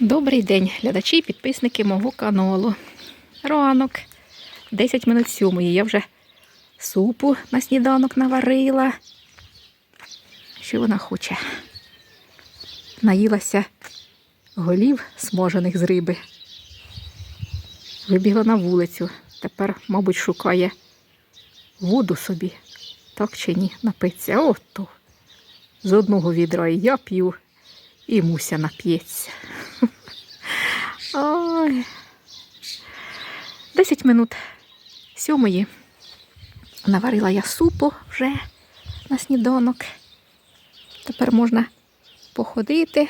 Добрий день, глядачі і підписники мого каналу. Ранок, 10 минут сьомої. Я вже супу на сніданок наварила. Що вона хоче? Наїлася голів смажених з риби. Вибігла на вулицю. Тепер, мабуть, шукає воду собі. Так чи ні, напиться. Ото. З одного відра і я п'ю, і муся нап'ється. Ой. Десять минут сьомої наварила я супу вже на сніданок. Тепер можна походити,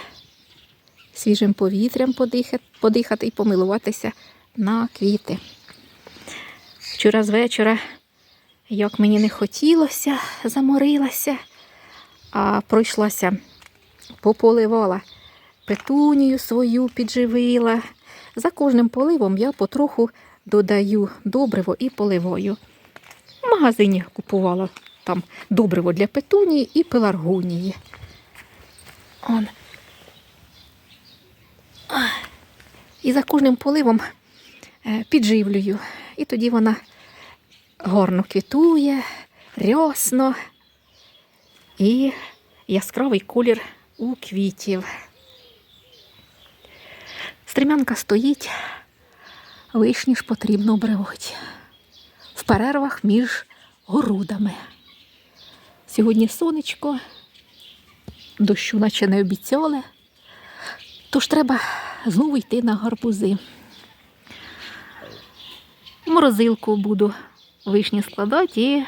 свіжим повітрям подихати, подихати і помилуватися на квіти. Вчора з вечора, як мені не хотілося, заморилася, а пройшлася, пополивала петунію свою підживила. За кожним поливом я потроху додаю добриво і поливаю. В магазині купувала там добриво для петунії і пеларгонії. Он. І за кожним поливом е, підживлюю. І тоді вона гарно квітує, рясно і яскравий колір у квітів. Стрімянка стоїть, вишні ж потрібно обривати. В перервах між городами. Сьогодні сонечко, дощу наче не обіцяли, тож треба знову йти на гарбузи. Морозилку буду вишні складати і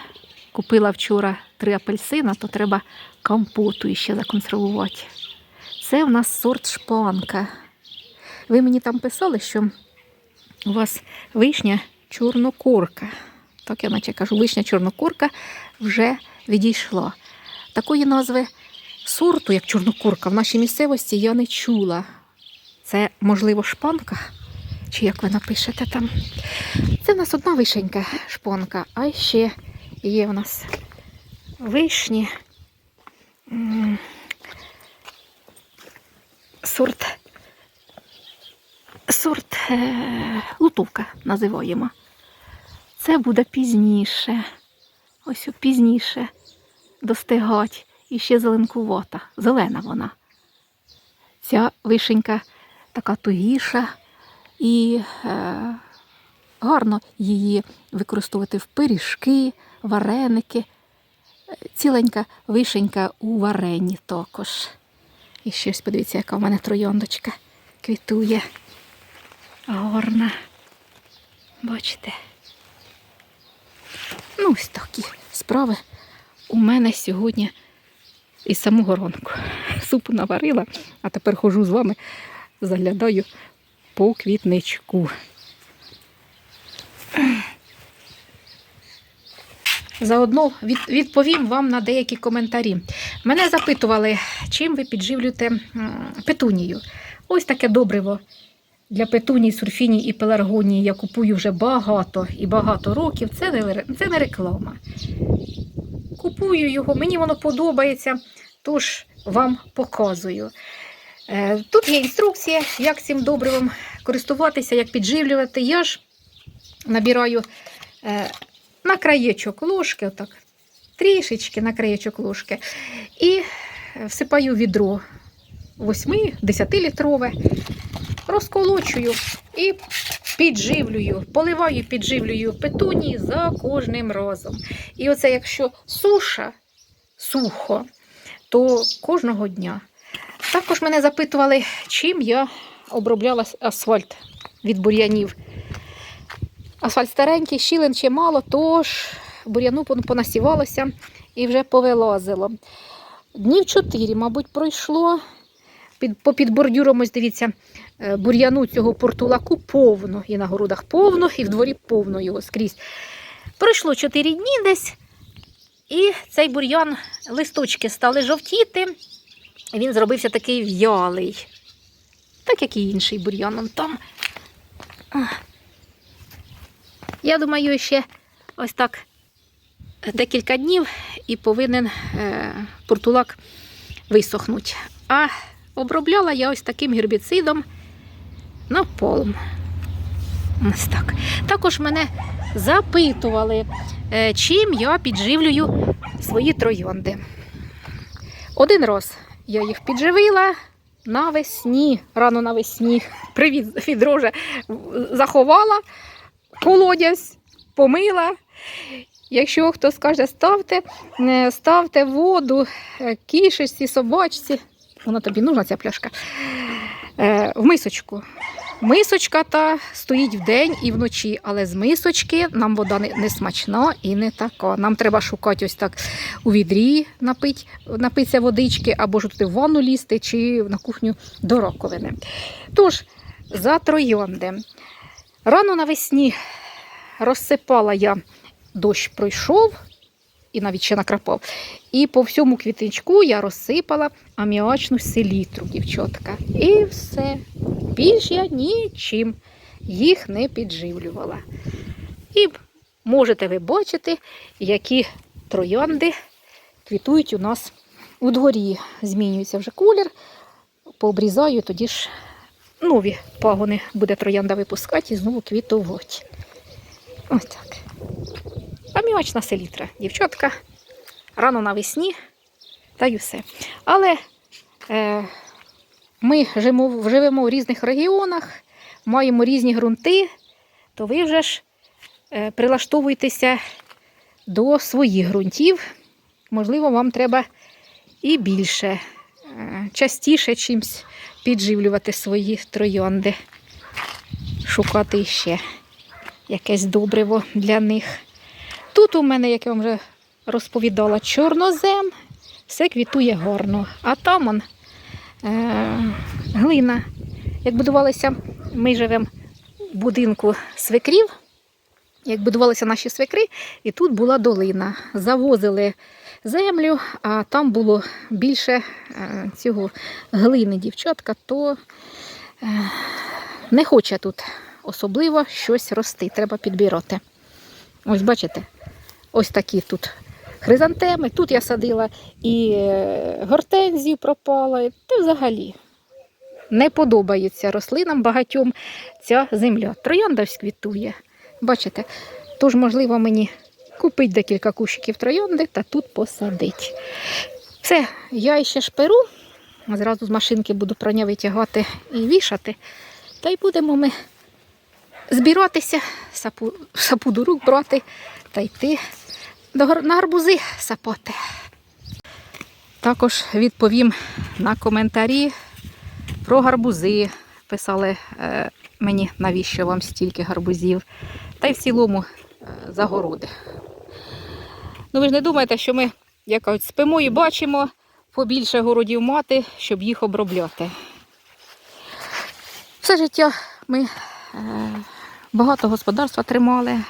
купила вчора три апельсина, то треба компоту ще законсервувати. Це в нас сорт шпанка. Ви мені там писали, що у вас вишня чорнокорка. Так я наче кажу, вишня чорнокорка вже відійшла. Такої назви сорту, як чорнокорка, в нашій місцевості я не чула. Це, можливо, шпанка? Чи як ви напишете там? Це в нас одна вишенька шпанка, а ще є в нас вишні. Сорт сорт е, лутовка називаємо. Це буде пізніше. Ось пізніше достигать. І ще зеленкувата. Зелена вона. Ця вишенька така тугіша і е, гарно її використовувати в пиріжки, вареники. Ціленька вишенька у варенні також. І щось, подивіться, яка в мене трояндочка квітує. Гарна. Бачите? Ну, ось такі справи у мене сьогодні із самого ранку. Супу наварила, а тепер хожу з вами, заглядаю по квітничку. Заодно від, відповім вам на деякі коментарі. Мене запитували, чим ви підживлюєте петунію. Ось таке добриво для петунії, сурфінії і пеларгонії я купую вже багато і багато років. Це не, це не реклама. Купую його, мені воно подобається, тож вам показую. Е, Тут є інструкція, як цим добривом користуватися, як підживлювати. Я ж набираю е, на краєчок ложки, отак, трішечки на краєчок ложки, і всипаю відро 8-10 літрове, розколочую і підживлюю, поливаю, підживлюю петунії за кожним разом. І оце якщо суша, сухо, то кожного дня. Також мене запитували, чим я обробляла асфальт від бур'янів. Асфальт старенький, щілин ще мало, тож бур'яну понасівалося і вже повилазило. Днів чотири, мабуть, пройшло. Під, попід бордюром, ось дивіться, е, бур'яну цього портулаку повно. І на городах повно, і в дворі повно його скрізь. Пройшло 4 дні десь, і цей бур'ян, листочки стали жовтіти. Він зробився такий в'ялий. Так як і інший бур'ян он там. Я думаю, ще ось так декілька днів і повинен е, портулак висохнути. А обробляла я ось таким гербіцидом напалм. Ось так. Також мене запитували, е, чим я підживлюю свої троянди. Один раз я їх підживила навесні, рано навесні. Привіт, відроже заховала колодязь, помила. Якщо хто скаже, ставте, е, ставте воду е, кішечці, собачці, вона тобі нужна ця пляшка, е, в мисочку. Мисочка та стоїть вдень і вночі, але з мисочки нам вода не, смачна і не така. Нам треба шукати ось так у відрі напить, напитися водички, або ж туди в ванну лізти, чи на кухню до раковини. Тож, за троянди. Рано навесні розсипала я, дощ пройшов і навіть ще накрапав. І по всьому квітничку я розсипала аміачну селітру, дівчатка. І все. Більш я нічим їх не підживлювала. І можете ви бачити, які троянди квітують у нас у дворі. Змінюється вже колір, пообрізаю, тоді ж нові пагони буде троянда випускати і знову квітувати. Ось так. Аміачна селітра, дівчатка, рано навесні, та й усе. Але е, ми живемо, живемо в різних регіонах, маємо різні ґрунти, то ви вже ж е, прилаштовуйтеся до своїх ґрунтів. Можливо, вам треба і більше, е, частіше чимось підживлювати свої троянди, шукати ще якесь добриво для них. Тут у мене, як я вам вже розповідала, чорнозем, все квітує гарно. А там он, е, глина. Як будувалися, ми живемо в будинку свекрів, як будувалися наші свекри, і тут була долина. Завозили землю, а там було більше е, цього глини дівчатка, то е, не хоче тут особливо щось рости, треба підбирати. Ось бачите, ось такі тут хризантеми. Тут я садила і е, гортензію пропала, та взагалі не подобається рослинам багатьом ця земля. Троянда ось квітує. Бачите, тож, можливо, мені купити декілька кущиків троянди та тут посадити. Все, я ще шперу. Зразу з машинки буду прання витягати і вішати. Та й будемо ми збиратися, сапу, сапу до рук брати та йти на гарбузи сапати. Також відповім на коментарі про гарбузи. Писали е, мені, навіщо вам стільки гарбузів. Та й в цілому е, загороди. Ну ви ж не думаєте, що ми як кажуть, спимо і бачимо побільше городів мати, щоб їх обробляти. Все життя ми е, багато господарства тримали,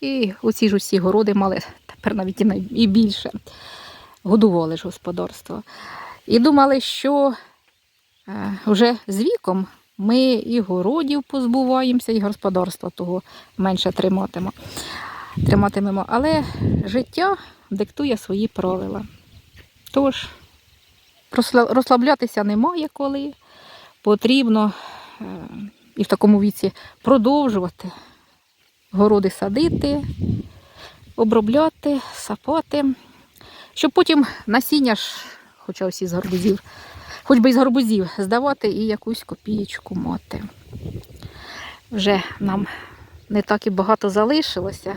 і оці ж усі городи мали тепер навіть і, і більше. Годували ж господарство. І думали, що е, вже з віком ми і городів позбуваємося, і господарства того менше триматимо, триматимемо. Але життя диктує свої правила. Тож розслаблятися немає коли. Потрібно е, і в такому віці продовжувати городи садити, обробляти, сапати, щоб потім насіння ж, хоча всі з гарбузів, хоч би із гарбузів, здавати і якусь копієчку мати. Вже нам не так і багато залишилося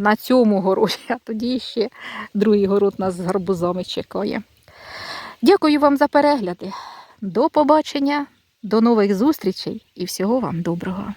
на цьому городі, а тоді ще другий город нас з гарбузами чекає. Дякую вам за перегляди. До побачення, до нових зустрічей і всього вам доброго.